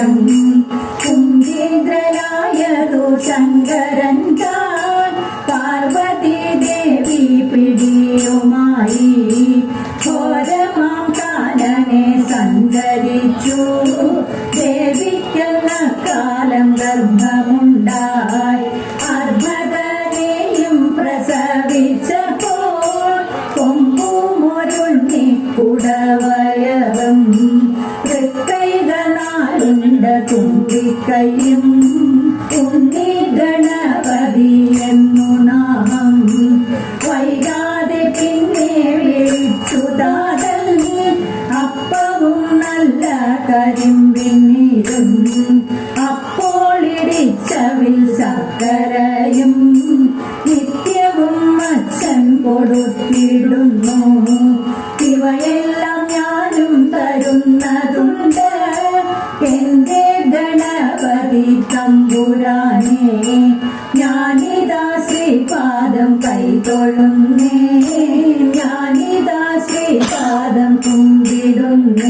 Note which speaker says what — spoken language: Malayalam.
Speaker 1: ഭാഗ്യം കുഞ്ചേന്ദ്രനായതു ശങ്കരൻ താൻ. പാർവതി ദേവി പിടിയുമായി ഘോരമാം കാലനെ സഞ്ചരിച്ചു. ദേവിക്കുന്ന കാലം ഗർഭമുണ്ടായി. അർഭകനെയും പ്രസവിച്ചപ്പോൾ കൊമ്പുമൊരുണ്ണി കുടവയറും തൃക്കൈകളാലുണ്ട് തുമ്പിക്കൈയും ഉണ്ണി ഗണപതി എന്നു നാമം. വൈകാതെ പിന്നെ വിളിച്ചു താതൽ അപ്പവും നല്ല കരിമ്പിന്നീരും അപ്പോൾ ഇടിച്ചവിൽ സക്കരയും നിത്യവും അച്ഛൻ കൊടുത്തിടുന്നു. ഇവയെല്ലാം ഞാനും തരുന്നതുണ്ട് ஞானிதாஸ்ரீ பாதம் கை தொழுன்னே ஞானிதாஸ்ரீ பாதம் கும்பிடுன்னே